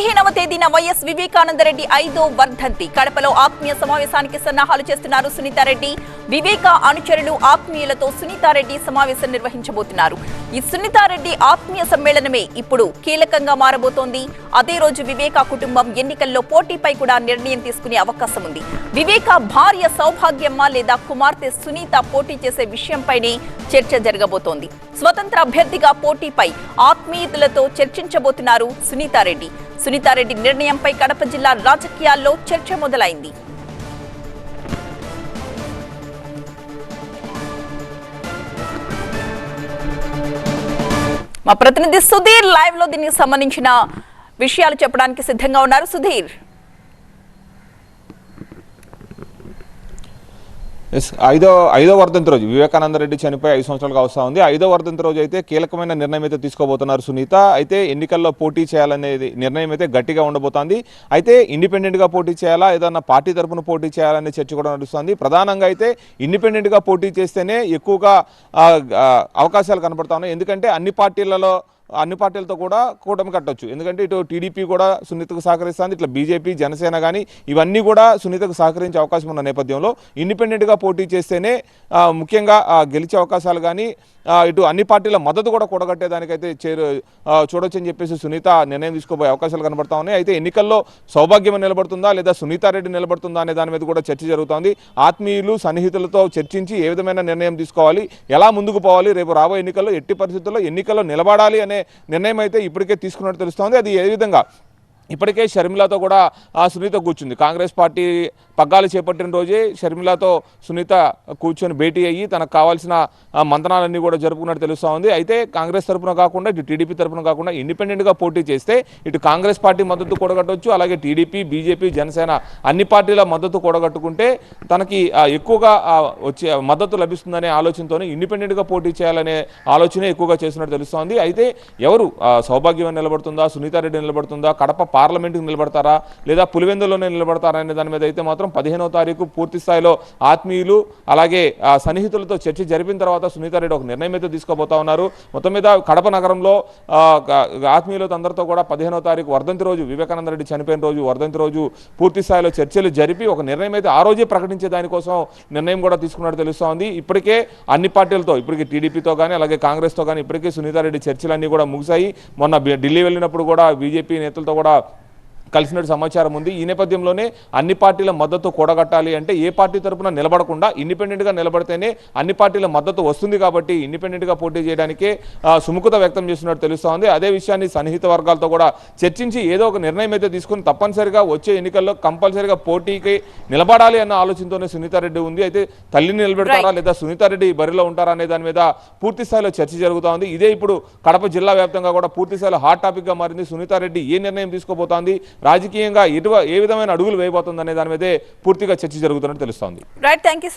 పదిహేనవ తేదీన వైఎస్ వివేకానందరెడ్డి ఐదో వర్ధంతి. కడపలో ఆత్మీయ సమావేశానికి సన్నాహాలు చేస్తున్నారు సునీతారెడ్డి. వివేక అనుచరులు ఆత్మీయులతో సునీతారెడ్డి సమావేశం నిర్వహించబోతున్నారు. ఈ సునీతారెడ్డి ఆత్మీయ సమ్మేళనమే ఇప్పుడు కీలకంగా మారబోతోంది. అదే రోజు వివేక కుటుంబం ఎన్నికల్లో పోటీపై కూడా నిర్ణయం తీసుకునే అవకాశం ఉంది. వివేక భార్య సౌభాగ్యమ్మ లేదా కుమార్తె సునీత పోటీ చేసే విషయంపైనే చర్చ జరగబోతోంది. స్వతంత్ర అభ్యర్థిగా పోటీపై ఆత్మీయులతో చర్చించబోతున్నారు సునీతారెడ్డి. సునీతారెడ్డి నిర్ణయంపై కడప జిల్లా రాజకీయాల్లో చర్చ మొదలైంది. మా ప్రతినిధి సుధీర్ లైవ్లో దీనికి సంబంధించిన విషయాలు చెప్పడానికి సిద్ధంగా ఉన్నారు. సుధీర్. ఎస్ ఐదో ఐదో వర్ధంతి రోజు. వివేకానంద రెడ్డి చనిపోయి ఐదు సంవత్సరాలుగా వస్తూ ఉంది. ఐదో వర్ధంతి రోజు అయితే కీలకమైన నిర్ణయం అయితే తీసుకోబోతున్నారు సునీత. అయితే ఎన్నికల్లో పోటీ చేయాలనేది నిర్ణయం అయితే గట్టిగా ఉండబోతోంది. అయితే ఇండిపెండెంట్గా పోటీ చేయాలా? ఏదన్నా పార్టీ తరఫున పోటీ చేయాలనే చర్చ కూడా నడుస్తుంది. ప్రధానంగా అయితే ఇండిపెండెంట్గా పోటీ చేస్తేనే ఎక్కువగా అవకాశాలు కనపడతా ఉన్నాయి. ఎందుకంటే అన్ని పార్టీలలో అన్ని పార్టీలతో కూడా కూటమి కట్టొచ్చు. ఎందుకంటే ఇటు టీడీపీ కూడా సునీతకు సహకరిస్తుంది ఇట్లా బీజేపీ జనసేన కానీ ఇవన్నీ కూడా సునీతకు సహకరించే అవకాశం ఉన్న నేపథ్యంలో ఇండిపెండెంట్గా పోటీ చేస్తేనే ముఖ్యంగా గెలిచే అవకాశాలు కానీ ఇటు అన్ని పార్టీల మద్దతు కూడా కూడగట్టేదానికైతే చేరు చూడొచ్చని చెప్పేసి సునీత నిర్ణయం తీసుకోబోయే అవకాశాలు కనబడతా ఉన్నాయి. అయితే ఎన్నికల్లో సౌభాగ్యం నిలబడుతుందా లేదా సునీతారెడ్డి నిలబడుతుందా అనే దాని మీద కూడా చర్చ జరుగుతోంది. ఆత్మీయులు సన్నిహితులతో చర్చించి ఏ విధమైన నిర్ణయం తీసుకోవాలి ఎలా ముందుకు పోవాలి రేపు రాబోయే ఎన్నికల్లో ఎట్టి పరిస్థితుల్లో ఎన్నికల్లో నిలబడాలి అనే నిర్ణయం అయితే ఇప్పటికే తీసుకున్నట్టు తెలుస్తోంది. అది ఏ విధంగా ఇప్పటికే షర్మిలతో కూడా ఆ సునీత కూర్చుంది. కాంగ్రెస్ పార్టీ పగ్గాలు చేపట్టిన రోజే షర్మిలతో సునీత కూర్చొని భేటీ అయ్యి తనకు కావాల్సిన మంతనాలన్నీ కూడా జరుపుకున్నట్టు తెలుస్తూ ఉంది. అయితే కాంగ్రెస్ తరపున కాకుండా ఇటు టీడీపీ తరపున కాకుండా ఇండిపెండెంట్గా పోటీ చేస్తే ఇటు కాంగ్రెస్ పార్టీ మద్దతు కూడగట్టవచ్చు అలాగే టీడీపీ బీజేపీ జనసేన అన్ని పార్టీల మద్దతు కూడగట్టుకుంటే తనకి ఎక్కువగా వచ్చే మద్దతు లభిస్తుందనే ఆలోచనతోనే ఇండిపెండెంట్గా పోటీ చేయాలనే ఆలోచనే ఎక్కువగా చేస్తున్నట్టు తెలుస్తోంది అయితే ఎవరు సౌభాగ్యం నిలబడుతుందా సునీతారెడ్డి నిలబడుతుందా కడప పార్లమెంటుకు నిలబడతారా? లేదా పులివెందులోనే నిలబడతారా అనే దాని మీద అయితే మాత్రం పదిహేనవ తారీఖు పూర్తి స్థాయిలో ఆత్మీయులు అలాగే సన్నిహితులతో చర్చ జరిపిన తర్వాత సునీతారెడ్డి ఒక నిర్ణయం అయితే తీసుకోబోతా ఉన్నారు. మొత్తం మీద కడప నగరంలో ఆత్మీయులతో అందరితో కూడా పదిహేనవ తారీఖు వర్ధంతి రోజు వివేకానంద రెడ్డి చనిపోయిన రోజు వర్ధంతి రోజు పూర్తి స్థాయిలో చర్చలు జరిపి ఒక నిర్ణయం అయితే ఆ రోజే ప్రకటించే దానికోసం నిర్ణయం కూడా తీసుకున్నట్టు తెలుస్తోంది ఇప్పటికే అన్ని పార్టీలతో ఇప్పటికే టీడీపీతో కానీ అలాగే కాంగ్రెస్తో కానీ ఇప్పటికే సునీతారెడ్డి చర్చలన్నీ కూడా ముగిశాయి. మొన్న ఢిల్లీ వెళ్ళినప్పుడు కూడా బీజేపీ నేతలతో కూడా కలిసినట్టు సమాచారం ఉంది. ఈ నేపథ్యంలోనే అన్ని పార్టీల మద్దతు కూడగట్టాలి అంటే ఏ పార్టీ తరపున నిలబడకుండా ఇండిపెండెంట్గా నిలబడితేనే అన్ని పార్టీల మద్దతు వస్తుంది కాబట్టి ఇండిపెండెంట్గా పోటీ చేయడానికే సుముఖత వ్యక్తం చేస్తున్నట్టు తెలుస్తోంది. అదే విషయాన్ని సన్నిహిత వర్గాలతో కూడా చర్చించి ఏదో ఒక నిర్ణయం అయితే తీసుకుని తప్పనిసరిగా వచ్చే ఎన్నికల్లో కంపల్సరిగా పోటీకి నిలబడాలి అన్న ఆలోచనతోనే సునీతారెడ్డి ఉంది. అయితే తల్లిని నిలబెడతారా లేదా సునీతారెడ్డి బరిలో ఉంటారా అనే దాని మీద పూర్తి స్థాయిలో చర్చ జరుగుతూ ఉంది ఇదే ఇప్పుడు కడప జిల్లా వ్యాప్తంగా కూడా పూర్తి స్థాయిలో హాట్ టాపిక్గా మారింది. సునీతారెడ్డి ఏ నిర్ణయం తీసుకోబోతోంది? రాజకీయంగా ఎటువ ఏ విధమైన అడుగులు వేయబోతుంది అనే దాని మీదే పూర్తిగా చర్చ జరుగుతున్నట్టు తెలుస్తోంది. Right thank you